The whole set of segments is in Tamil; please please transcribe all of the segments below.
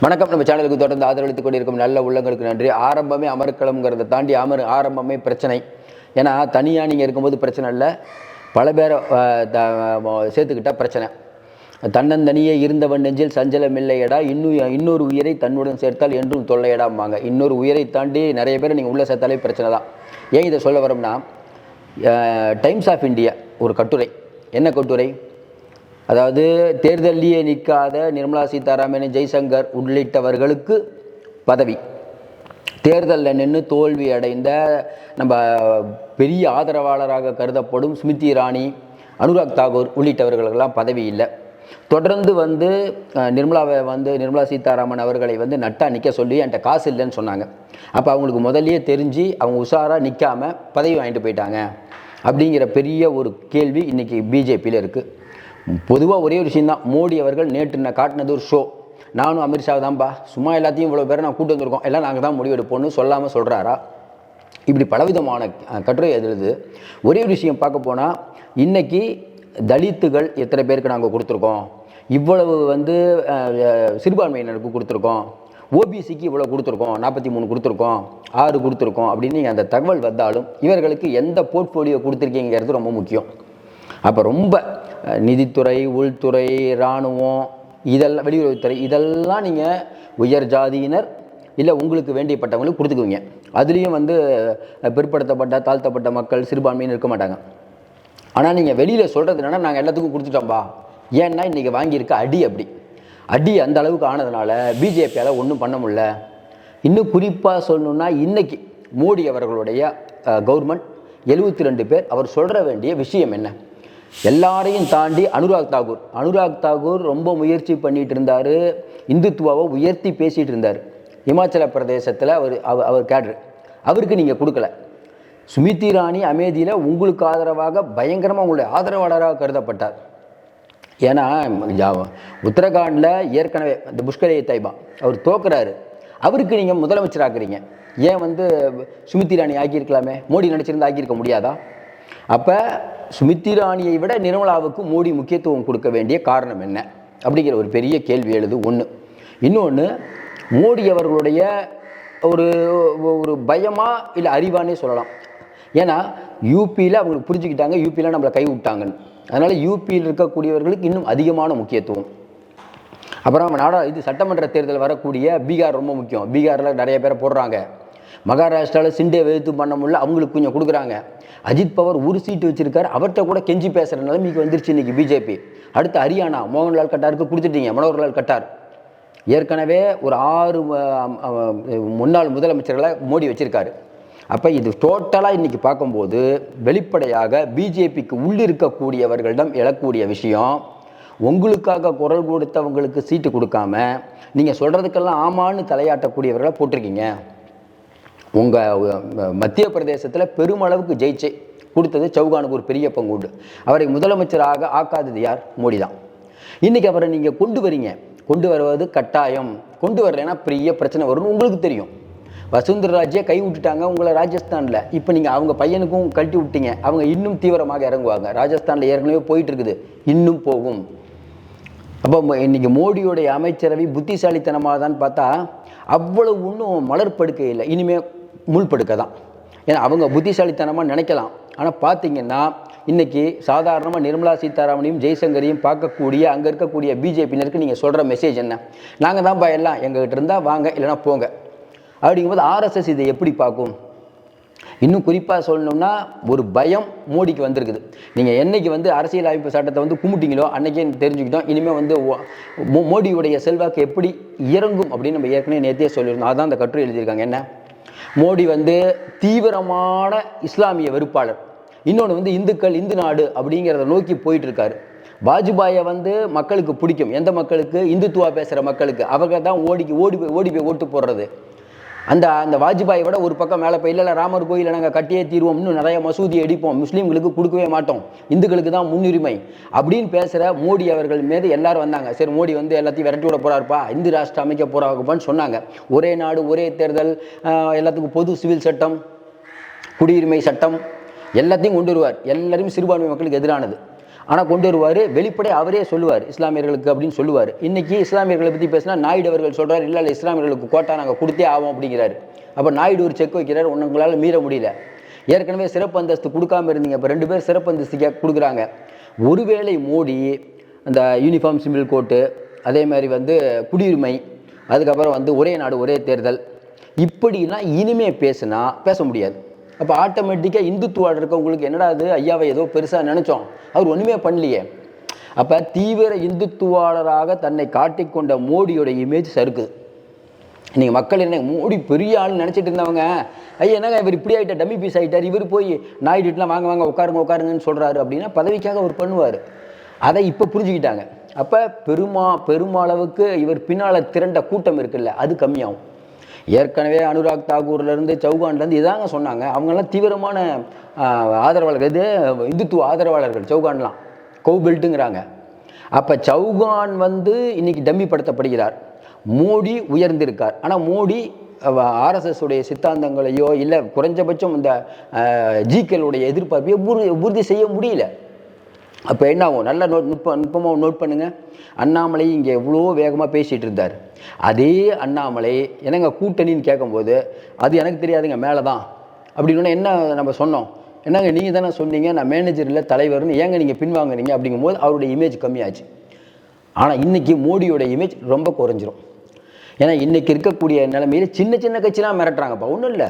வணக்கம். நம்ம சேனலுக்கு தொடர்ந்து ஆதரவளித்துக் கொண்டிருக்கும் நல்ல உள்ளங்களுக்கு நன்றி. ஆரம்பமே அமர்க்களம்ங்கிறத தாண்டி அமர் ஆரம்பமே பிரச்சனை. ஏன்னா தனியாக நீங்கள் இருக்கும்போது பிரச்சனை இல்லை. பல பேரை சேர்த்துக்கிட்டால் த- பிரச்சனை. தன்னந்தனியே இருந்தவன் நெஞ்சில் சஞ்சலம் இல்லையடா இன்னும் இன்னொரு உயிரை தன்னுடன் சேர்த்தால் என்றும் தொல்லையடாம்பாங்க. இன்னொரு உயிரை தாண்டி நிறைய பேர் நீங்கள் உள்ளே சேர்த்தாலே பிரச்சனை தான். ஏன் இதை சொல்ல வரோம்னா டைம்ஸ் ஆஃப் இந்தியா ஒரு கட்டுரை. என்ன கட்டுரை? அதாவது தேர்தலிலேயே நிற்காத நிர்மலா சீதாராமன் ஜெய்சங்கர் உள்ளிட்டவர்களுக்கு பதவி. தேர்தலில் நின்று தோல்வி அடைந்த நம்ம பெரிய ஆதரவாளராக கருதப்படும் ஸ்மிருதி இராணி அனுராக் தாகூர் உள்ளிட்டவர்களுக்கெல்லாம் பதவி இல்லை. தொடர்ந்து வந்து நிர்மலாவை வந்து நிர்மலா சீதாராமன் அவர்களை வந்து நட்டா நிற்க சொல்லி என்கிட்ட காசு இல்லைன்னு சொன்னாங்க. அப்போ அவங்களுக்கு முதல்லயே தெரிஞ்சு அவங்க உஷாராக நிற்காம பதவி வாங்கிட்டு போயிட்டாங்க. அப்படிங்கிற பெரிய ஒரு கேள்வி இன்றைக்கி பிஜேபியில் இருக்குது பொதுவாக ஒரே ஒரு விஷயம்தான். மோடி அவர்கள் நேற்று நான் காட்டினது ஒரு ஷோ நானும் அமித்ஷா தான்ப்பா சும்மா எல்லாத்தையும் இவ்வளோ பேரை நான் கூட்டு வந்திருக்கோம். எல்லாம் நாங்கள் தான் முடிவெடுப்போம்னு சொல்லாமல் சொல்கிறாரா இப்படி பலவிதமான கட்டுரை எழுது. ஒரே ஒரு விஷயம் பார்க்க போனால் இன்னைக்கு தலித்துகள் எத்தனை பேருக்கு நாங்கள் கொடுத்துருக்கோம்? இவ்வளவு வந்து சிறுபான்மையினருக்கு கொடுத்துருக்கோம். ஓபிசிக்கு இவ்வளோ கொடுத்துருக்கோம். நாற்பத்தி மூணு கொடுத்துருக்கோம். ஆறு கொடுத்துருக்கோம் அப்படின்னு நீங்கள் அந்த தகவல் வந்தாலும் இவர்களுக்கு எந்த போர்ட்ஃபோலியோ கொடுத்துருக்கீங்கிறது ரொம்ப முக்கியம். அப்போ ரொம்ப நிதித்துறை உள்துறை இராணுவம் இதெல்லாம் வெளியுறவுத்துறை இதெல்லாம் நீங்கள் உயர் ஜாதியினர் இல்லை உங்களுக்கு வேண்டியப்பட்டவங்களுக்கு கொடுத்துக்குவீங்க. அதுலேயும் வந்து பிற்படுத்தப்பட்ட தாழ்த்தப்பட்ட மக்கள் சிறுபான்மையினர் இருக்க மாட்டாங்க. ஆனால் நீங்கள் வெளியில் சொல்கிறது என்னென்னா நாங்கள் எல்லாத்துக்கும் கொடுத்துட்டோம்பா. ஏன்னா இன்றைக்கி வாங்கியிருக்க அடி அப்படி. அடி அந்த அளவுக்கு ஆனதுனால பிஜேபியால் ஒன்றும் பண்ண முடில இன்னும் குறிப்பாக சொல்லணுன்னா இன்றைக்கி மோடி அவர்களுடைய கவர்மெண்ட் எழுபத்தி ரெண்டு பேர் அவர் சொல்கிற வேண்டிய விஷயம் என்ன? எல்லாரையும் தாண்டி அனுராக் தாகூர். அனுராக் தாகூர் ரொம்ப முயற்சி பண்ணிட்டு இருந்தார் இந்துத்துவாவை உயர்த்தி பேசிகிட்டு இருந்தார் இமாச்சல பிரதேசத்தில் அவர் அவர் அவர் கேட்ரு. அவருக்கு நீங்கள் கொடுக்கல. சுமித்தி ராணி அமேதியில் உங்களுக்கு ஆதரவாக பயங்கரமாக உங்களுடைய ஆதரவாளராக கருதப்பட்டார். ஏன்னா உத்தரகாண்டில் ஏற்கனவே இந்த புஷ்கரே தைபா அவர் தோக்குறாரு. அவருக்கு நீங்கள் முதலமைச்சராக்குறீங்க. ஏன் வந்து சுமித்தி ராணி ஆக்கியிருக்கலாமே? மோடி நினச்சிருந்து ஆக்கியிருக்க முடியாதா? அப்போ சுமித்தி ராணியை விட நிர்மலாவுக்கு மோடி முக்கியத்துவம் கொடுக்க வேண்டிய காரணம் என்ன? அப்படிங்கிற ஒரு பெரிய கேள்வி எழுது ஒன்று இன்னொன்று மோடி அவர்களுடைய ஒரு ஒரு பயமா இல்லை அறிவானே சொல்லலாம். ஏன்னா யூபியில் அவங்களுக்கு புரிஞ்சுக்கிட்டாங்க யூபியில் நம்மளை கை விட்டாங்கன்னு. அதனால் யூபியில் இருக்கக்கூடியவர்களுக்கு இன்னும் அதிகமான முக்கியத்துவம். அப்புறம் நாடா இது சட்டமன்ற தேர்தல் வரக்கூடிய பீகார் ரொம்ப முக்கியம். பீகாரில் நிறைய பேரை போடுறாங்க. மகாராஷ்டிராவில் சிண்டே வெறுத்து பண்ண முடியல அவங்களுக்கு கொஞ்சம் கொடுக்குறாங்க. அஜித் பவர் ஒரு சீட்டு வச்சிருக்காரு அவர்கிட்ட கூட கெஞ்சி பேசுகிற நிலைமைக்கு வந்துருச்சு இன்றைக்கி பிஜேபி. அடுத்து ஹரியானா மோகன்லால் கட்டாருக்கு கொடுத்துட்டீங்க மனோகர்லால் கட்டார். ஏற்கனவே ஒரு ஆறு முன்னாள் முதலமைச்சர்களை மோடி வச்சிருக்காரு. அப்போ இது டோட்டலாக இன்னைக்கு பார்க்கும்போது வெளிப்படையாக பிஜேபிக்கு உள்ளிருக்கக்கூடியவர்களிடம் எழக்கூடிய விஷயம் உங்களுக்காக குரல் கொடுத்தவங்களுக்கு சீட்டு கொடுக்காம நீங்கள் சொல்கிறதுக்கெல்லாம் ஆமான்னு தலையாட்டக்கூடியவர்களை போட்டிருக்கீங்க. உங்கள் மத்திய பிரதேசத்தில் பெருமளவுக்கு ஜெயிச்சு கொடுத்தது சௌகானுக்கு ஒரு பெரிய பங்கு உண்டு. அவரை முதலமைச்சராக ஆக்காதது யார்? மோடி தான் இன்றைக்கி அவரை நீங்கள் கொண்டு வரீங்க. கொண்டு வருவது கட்டாயம். கொண்டு வரலைன்னா பெரிய பிரச்சனை வரும்னு உங்களுக்கு தெரியும். வசுந்தர் ராஜே கை விட்டுட்டாங்க உங்களை ராஜஸ்தானில். இப்போ நீங்கள் அவங்க பையனுக்கும் கழட்டி விட்டீங்க. அவங்க இன்னும் தீவிரமாக இறங்குவாங்க. ராஜஸ்தானில் ஏற்கனவே போயிட்டு இருக்குது. இன்னும் போகும். அப்போ ம- இன்னைக்கு மோடியோடைய அமைச்சரவை புத்திசாலித்தனமாக தான் பார்த்தா அவ்வளவு ஒன்றும் மலர்படுக்கை இல்லை இனிமேல் முள்படுக்க தான் ஏன்னா அவங்க புத்திசாலித்தனமாக நினைக்கலாம். ஆனால் பார்த்தீங்கன்னா இன்றைக்கி சாதாரணமாக நிர்மலா சீதாராமனையும் ஜெய்சங்கரையும் பார்க்கக்கூடிய அங்கே இருக்கக்கூடிய பிஜேபியினருக்கு நீங்கள் சொல்கிற மெசேஜ் என்ன? நாங்கள் தான்ப்பா எல்லாம் எங்ககிட்ட இருந்தால் வாங்க இல்லைன்னா போங்க. அப்படிங்கும்போது ஆர்எஸ்எஸ் இதை எப்படி பார்க்கும்? இன்னும் குறிப்பாக சொல்லணும்னா ஒரு பயம் மோடிக்கு வந்திருக்குது. நீங்கள் என்னைக்கு வந்து அரசியல் அமைப்பு சட்டத்தை வந்து கும்பிட்டீங்களோ அன்றைக்கே தெரிஞ்சுக்கிட்டோம். இனிமேல் வந்து மோடியுடைய செல்வாக்கு எப்படி இறங்கும் அப்படின்னு நம்ம ஏற்கனவே நேற்றே சொல்லியிருந்தோம். அதான் அந்த கட்டுரை எழுதியிருக்காங்க. என்ன? மோடி வந்து தீவிரமான இஸ்லாமிய வெறுப்பாளர். இன்னொன்று வந்து இந்துக்கள் இந்து நாடு அப்படிங்கிறத நோக்கி போயிட்டுருக்காரு. வாஜ்பாயை வந்து மக்களுக்கு பிடிக்கும். எந்த மக்களுக்கு? இந்துத்துவா பேசுகிற மக்களுக்கு. அவங்க தான் ஓடி ஓடி போய் ஓடி போய் ஓட்டு போடுறது. அந்த அந்த வாஜ்பாயை விட ஒரு பக்கம் மேலே போய் இல்லை ராமர் கோயிலை நாங்கள் கட்டியே தீர்வோம் இன்னும் நிறைய மசூதி அடிப்போம் முஸ்லீம்களுக்கு கொடுக்கவே மாட்டோம் இந்துக்களுக்கு தான் முன்னுரிமை அப்படின்னு பேசுகிற மோடி அவர்கள் மீது எல்லாரும் வந்தாங்க. சரி மோடி வந்து எல்லாத்தையும் விரட்டி விட போறாருப்பா இந்து ராஷ்டிரம் அமைக்க போறாங்கப்பான்னு சொன்னாங்க. ஒரே நாடு ஒரே தேர்தல் எல்லாத்துக்கும் பொது சிவில் சட்டம் குடியுரிமை சட்டம் எல்லாத்தையும் கொண்டு வருவார். எல்லாரையும் சிறுபான்மை மக்களுக்கு எதிரானது. ஆனால் கொண்டு வருவார். வெளிப்படை அவரே சொல்லுவார் இஸ்லாமியர்களுக்கு அப்படின்னு சொல்லுவார். இன்றைக்கி இஸ்லாமியர்களை பற்றி பேசினா நாயுடு அவர்கள் சொல்கிறார் இல்லை இல்லை இஸ்லாமியர்களுக்கு கோட்டா நாங்கள் கொடுத்தே ஆகும் அப்படிங்கிறாரு. அப்போ நாயுடு ஒரு செக் வைக்கிறார் உங்களால் மீற முடியல. ஏற்கனவே சிறப்பு அந்தஸ்து கொடுக்காம இருந்தீங்க. இப்போ ரெண்டு பேர் சிறப்பு அந்தஸ்து கே கொடுக்குறாங்க. ஒருவேளை மோடி அந்த யூனிஃபார்ம் சிம்பிள் கோட்டு அதே மாதிரி வந்து குடியுரிமை அதுக்கப்புறம் வந்து ஒரே நாடு ஒரே தேர்தல் இப்படிலாம் இனிமே பேசுனா பேச முடியாது. அப்போ ஆட்டோமேட்டிக்காக இந்துத்துவாடு இருக்கவங்களுக்கு என்னடா அது ஐயாவை ஏதோ பெருசாக நினச்சோம். அவர் ஒன்றுமே பண்ணலையே. அப்போ தீவிர இந்துத்துவாளராக தன்னை காட்டிக்கொண்ட மோடியோட இமேஜ் சறுக்குது. நீங்கள் மக்கள் என்ன மோடி பெரிய ஆள் நினச்சிட்டு இருந்தவங்க ஐயா என்னங்க இவர் இப்படி ஆகிட்டார் டம்மி பீஸ் ஆகிட்டார் இவர் போய் நாய்டிட்டுலாம் வாங்க வாங்க உட்காருங்க உட்காருங்கன்னு சொல்கிறாரு அப்படின்னா பதவிக்காக அவர் பண்ணுவார். அதை இப்போ புரிஞ்சுக்கிட்டாங்க. அப்போ பெருமா பெருமளவுக்கு இவர் பின்னால் திரண்ட கூட்டம் இருக்குல்ல அது கம்மியாகும். ஏற்கனவே அனுராக் தாக்கூர்லேருந்து சௌகான்லேருந்து இதாங்க சொன்னாங்க. அவங்கெல்லாம் தீவிரமான ஆதரவாளர்கள். இது இந்துத்துவ ஆதரவாளர்கள் சௌகான்லாம். கௌபெல்ட்டுங்கிறாங்க அப்போ சௌகான் வந்து இன்னைக்கு டம்மிப்படுத்தப்படுகிறார். மோடி உயர்ந்திருக்கார். ஆனால் மோடி ஆர்எஸ்எஸ் உடைய சித்தாந்தங்களையோ இல்லை குறைஞ்சபட்சம் இந்த ஜிக்களுடைய எதிர்பார்ப்பையோ உறுதி செய்ய முடியல. அப்போ என்ன ஆகும் நல்ல நோட் நுட்ப நுட்பமாக நோட் பண்ணுங்கள் அண்ணாமலை இங்கே எவ்வளோ வேகமாக பேசிகிட்டு இருந்தார். அதே அண்ணாமலை என்னங்க கூட்டணின்னு கேட்கும்போது அது எனக்கு தெரியாதுங்க மேலே தான் அப்படின்னு என்ன நம்ம சொன்னோம்? என்னங்க நீங்கள் தானே சொன்னீங்க நான் மேனேஜர் இல்லை தலைவர்னு ஏங்க நீங்கள் பின்வாங்குறீங்க? அப்படிங்கும்போது அவருடைய இமேஜ் கம்மியாச்சு. ஆனால் இன்றைக்கி மோடியோட இமேஜ் ரொம்ப குறைஞ்சிரும். ஏன்னா இன்றைக்கி இருக்கக்கூடிய நிலைமையில் சின்ன சின்ன கட்சிலாம் மிரட்டுறாங்கப்பா. ஒன்றும் இல்லை.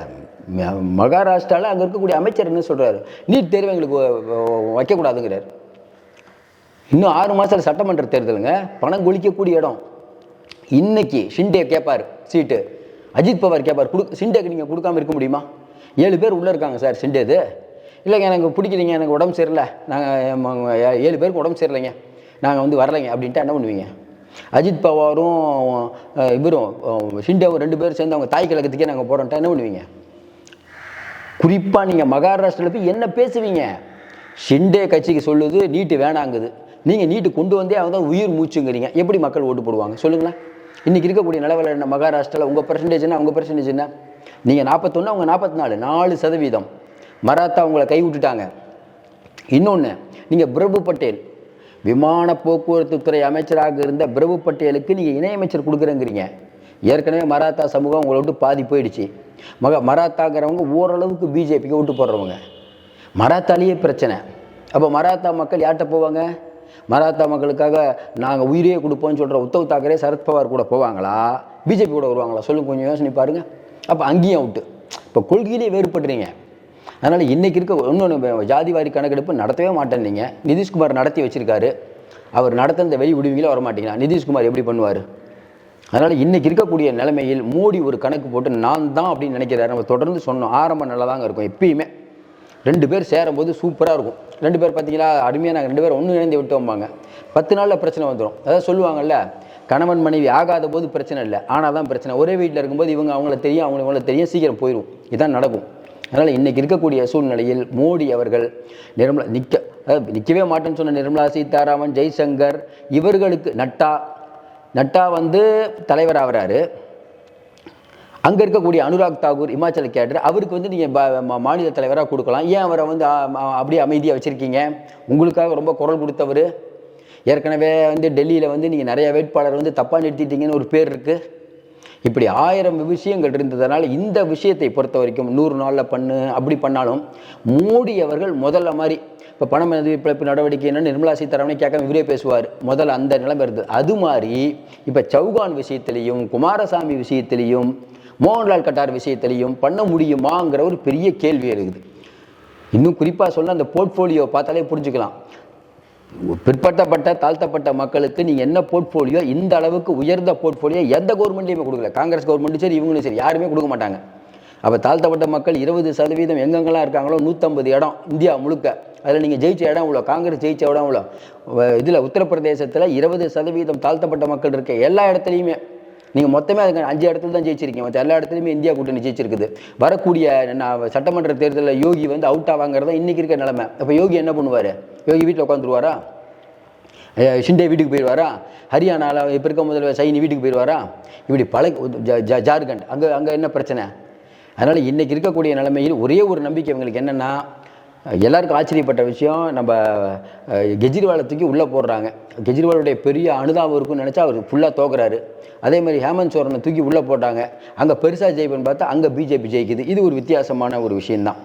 மகாராஷ்டிராவில் அங்கே இருக்கக்கூடிய அமைச்சர் என்ன சொல்கிறாரு நீட் தேர்வு எங்களுக்கு வ- வைக்கக்கூடாதுங்கிறார். இன்னும் ஆறு மாதத்தில் சட்டமன்ற தேர்தலுங்க. பணம் கொளிக்கக்கூடிய இடம். இன்னைக்கு ஷிண்டே கேட்பார் சீட்டு. அஜித் பவார் கேட்பார் கொடு சிண்டேக்கு நீங்கள் கொடுக்காம இருக்க முடியுமா? ஏழு பேர் உள்ளே இருக்காங்க சார் சிண்டேது இல்லைங்க எனக்கு பிடிக்கலைங்க எனக்கு உடம்பு சரியில்லை. நாங்கள் ஏழு பேருக்கு உடம்பு சரியில்லைங்க. நாங்கள் வந்து வரலைங்க அப்படின்ட்டு என்ன பண்ணுவீங்க? அஜித் பவாரும் இவரும் ஷிண்டேவும் ரெண்டு பேரும் சேர்ந்து அவங்க தாய் கழகத்துக்கே நாங்கள் போகிறோன்ட்டு என்ன பண்ணுவீங்க? குறிப்பாக நீங்கள் மகாராஷ்டிராவில் போய் என்ன பேசுவீங்க? ஷிண்டே கட்சிக்கு சொல்லுது நீட்டு வேணாங்குது. நீங்கள் நீட்டு கொண்டு வந்தே அவங்க தான் உயிர் மூச்சுங்கிறீங்க. எப்படி மக்கள் ஓட்டு போடுவாங்க? சொல்லுங்களேன். இன்றைக்கி இருக்கக்கூடிய நிலவில் என்ன? மகாராஷ்டிராவில் உங்கள் பர்சன்டேஜ் என்ன? உங்கள் பர்சன்டேஜ் என்ன? நீங்கள் நாற்பத்தொன்று அவங்க நாற்பத்தி நாலு நாலு சதவீதம். மராத்தா உங்களை கை விட்டுட்டாங்க. இன்னொன்று நீங்கள் பிரபு பட்டேல். விமான போக்குவரத்து துறை அமைச்சராக இருந்த பிரபு பட்டேலுக்கு நீங்கள் இணையமைச்சர் கொடுக்குறேங்கிறீங்க. ஏற்கனவே மராத்தா சமூகம் உங்களை விட்டு பாதி போயிடுச்சு. மக மராத்தாங்கிறவங்க ஓரளவுக்கு பிஜேபிக்கு விட்டு போடுறவங்க. மராத்தாலேயே பிரச்சனை. அப்போ மராத்தா மக்கள் யார்கிட்ட போவாங்க? மராத்தா மக்களுக்காக நாங்கள் உயிரையே கொடுப்போம்னு சொல்கிற உத்தவ் தாக்கரே சரத்பவார் கூட போவாங்களா? பிஜேபி கூட வருவாங்களா? சொல்லுங்க கொஞ்சம் யோசனை பாருங்க. அப்போ அங்கேயும் அவுட்டு இப்போ கொள்கையிலே வேறுபடுறீங்க. அதனால் இன்றைக்கி இருக்க இன்னொன்று ஜாதிவாரி கணக்கெடுப்பு நடத்தவே மாட்டேன் நீங்கள் நிதிஷ்குமார் நடத்தி வச்சுருக்காரு. அவர் நடத்துனதை வெளி விடுவீங்களா வரமாட்டீங்களா நிதிஷ்குமார் எப்படி பண்ணுவார்? அதனால் இன்றைக்கி இருக்கக்கூடிய நிலைமையில் மோடி ஒரு கணக்கு போட்டு நான் தான் அப்படின்னு நினைக்கிறாரு. நம்ம தொடர்ந்து சொன்னோம். ஆரம்பம் நல்லா தாங்க இருக்கும். எப்பயுமே. ரெண்டு பேர் சேரும்போது சூப்பராக இருக்கும். ரெண்டு பேர் பார்த்தீங்களா அருமையாக நாங்கள் ரெண்டு பேரும் ஒன்று இணைந்து விட்டோம்பாங்க. பத்து நாளில் பிரச்சனை வந்துடும் அதாவது சொல்லுவாங்கல்ல கணவன் மனைவி ஆகாத போது பிரச்சனை இல்லை ஆனால் தான் பிரச்சனை. ஒரே வீட்டில் இருக்கும்போது இவங்க அவங்கள தெரியும் அவங்க இவங்கள தெரியும் சீக்கிரம் போயிடும் இதுதான் நடக்கும். அதனால் இன்றைக்கி இருக்கக்கூடிய சூழ்நிலையில் மோடி அவர்கள் நிர்மலா நிற்க அதாவது நிற்கவே மாட்டேன்னு சொன்ன நிர்மலா சீதாராமன் ஜெய்சங்கர் இவர்களுக்கு நட்டா நட்டா வந்து தலைவர் ஆகிறாரு. அங்கே இருக்கக்கூடிய அனுராக் தாகூர் இமாச்சல கேடர் அவருக்கு வந்து நீங்கள் மாநில தலைவராக கொடுக்கலாம். ஏன் அவரை வந்து அப்படியே அமைதியாக வச்சுருக்கீங்க? உங்களுக்காக ரொம்ப குரல் கொடுத்தவர். ஏற்கனவே வந்து டெல்லியில் வந்து நீங்கள் நிறைய வேட்பாளர் வந்து தப்பாக நிறுத்திட்டீங்கன்னு ஒரு பேர் இருக்குது இப்படி ஆயிரம் விஷயங்கள் இருந்ததுனால இந்த விஷயத்தை பொறுத்த வரைக்கும் நூறு நாளில் பண்ணு அப்படி பண்ணாலும் மோடி அவர்கள் முதல்ல மாதிரி இப்போ பண மதிப்பிழப்பு நடவடிக்கை என்ன நிர்மலா சீதாராமனை கேட்காம இவரே பேசுவார். முதல்ல அந்த நிலைமை இருந்தது. அது மாதிரி இப்போ சௌகான் விஷயத்திலையும் குமாரசாமி விஷயத்திலையும் மோகன்லால் கட்டார் விஷயத்திலையும் பண்ண முடியுமாங்கிற ஒரு பெரிய கேள்வி இருக்குது இன்னும் குறிப்பாக சொன்ன அந்த போர்ட்ஃபோலியோ பார்த்தாலே புரிஞ்சுக்கலாம். பிற்பட்டப்பட்ட தாழ்த்தப்பட்ட மக்களுக்கு நீங்கள் என்ன போர்ட்ஃபோலியோ இந்த அளவுக்கு உயர்ந்த போர்ட்ஃபோலியோ எந்த கவர்மெண்ட்லையுமே கொடுக்கல. காங்கிரஸ் கவர்மெண்ட்டும் சரி இவங்களும் சரி யாருமே கொடுக்க மாட்டாங்க. அப்போ தாழ்த்தப்பட்ட மக்கள் இருபது சதவீதம் எங்கெங்கெல்லாம் இருக்காங்களோ நூற்றம்பது இடம் இந்தியா முழுக்க. அதில் நீங்கள் ஜெயிச்ச இடம் இவ்வளோ காங்கிரஸ் ஜெயிச்ச இடம் இவ்வளோ இதில் உத்தரப்பிரதேசத்தில் இருபது சதவீதம் தாழ்த்தப்பட்ட மக்கள் இருக்க எல்லா இடத்துலையுமே. நீங்கள் மொத்தமே அதுக்கு அஞ்சு இடத்துல தான் ஜெயிச்சிருக்கீங்க. மற்ற எல்லா இடத்துலையுமே இந்தியா கூட்டணி ஜெயிச்சிருக்குது. வரக்கூடிய நான் சட்டமன்ற தேர்தலில் யோகி வந்து அவுட் ஆவாங்கிறது தான் இன்றைக்கி இருக்க நிலைமை. அப்போ யோகி என்ன பண்ணுவார்? யோகி வீட்டில் உட்காந்துருவாரா ஷிண்டே வீட்டுக்கு போயிடுவாரா ஹரியானாவில் இப்போ இருக்க முதல்வர் சைனி வீட்டுக்கு போயிடுவாரா இப்படி பல ஜா- ஜா- ஜார்க்கண்ட். அங்கே அங்கே என்ன பிரச்சனை? அதனால் இன்றைக்கி இருக்கக்கூடிய நிலைமையில் ஒரே ஒரு நம்பிக்கை இவங்களுக்கு என்னென்னா எல்லாருக்கும் ஆச்சரியப்பட்ட விஷயம் நம்ம கெஜ்ரிவாலை தூக்கி உள்ளே போடுறாங்க. கெஜ்ரிவாலுடைய பெரிய அனுதாபம் இருக்கும்னு நினச்சா அவர் ஃபுல்லாக தோக்குறாரு. அதே மாதிரி ஹேமந்த் சோரனை தூக்கி உள்ளே போட்டாங்க. அங்கே பெருசாக ஜெயிப்புன்னு பார்த்தா அங்கே பிஜேபி ஜெயிக்குது. இது ஒரு வித்தியாசமான ஒரு விஷயந்தான்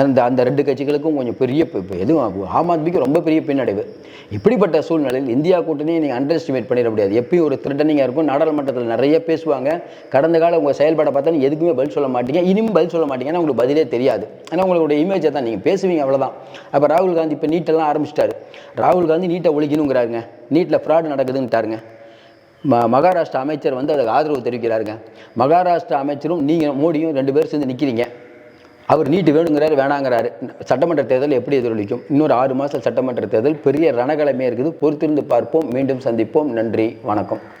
அந்த அந்த ரெண்டு கட்சிகளுக்கும் கொஞ்சம் பெரிய எதுவும் ஆம் ஆத்மிக்கு ரொம்ப பெரிய பின்னடைவு. இப்படிப்பட்ட சூழ்நிலையில் இந்தியா கூட்டணியை நீங்கள் அண்டர் எஸ்டிமேட் பண்ணிட முடியாது. எப்பயும் ஒரு த்ரெட்டனிங்காக இருக்கும். நாடாளுமன்றத்தில் நிறைய பேசுவாங்க. கடந்த கால உங்கள் செயல்பாடை பார்த்தா எதுக்குமே பதில் சொல்ல மாட்டீங்க. இனிமேல் பதில் சொல்ல மாட்டீங்கன்னா உங்களுக்கு பதிலே தெரியாது. ஏன்னா உங்களுடைய இமேஜை தான் நீங்கள் பேசுவீங்க அவ்வளோதான் அப்போ ராகுல் காந்தி இப்போ நீட்டெல்லாம் ஆரம்பிச்சிட்டாரு. ராகுல் காந்தி நீட்டை ஒழிக்கணுங்கிறாருங்க. நீட்டில் ஃப்ராடு நடக்குதுன்ட்டாருங்க ம மகாராஷ்டிரா அமைச்சர் வந்து அதுக்கு ஆதரவு தெரிவிக்கிறாருங்க. மகாராஷ்டிரா அமைச்சரும் நீங்கள் மோடியும் ரெண்டு பேரும் சேர்ந்து நிற்கிறீங்க அவர் நீட்டு வேணுங்கிறாரு வேணாங்கிறாரு. சட்டமன்ற தேர்தல் எப்படி எதிரொலிக்கும்? இன்னொரு ஆறு மாதம் சட்டமன்ற தேர்தல் பெரிய ரணகலமே இருக்குது. பொறுத்திருந்து பார்ப்போம். மீண்டும் சந்திப்போம். நன்றி. வணக்கம்.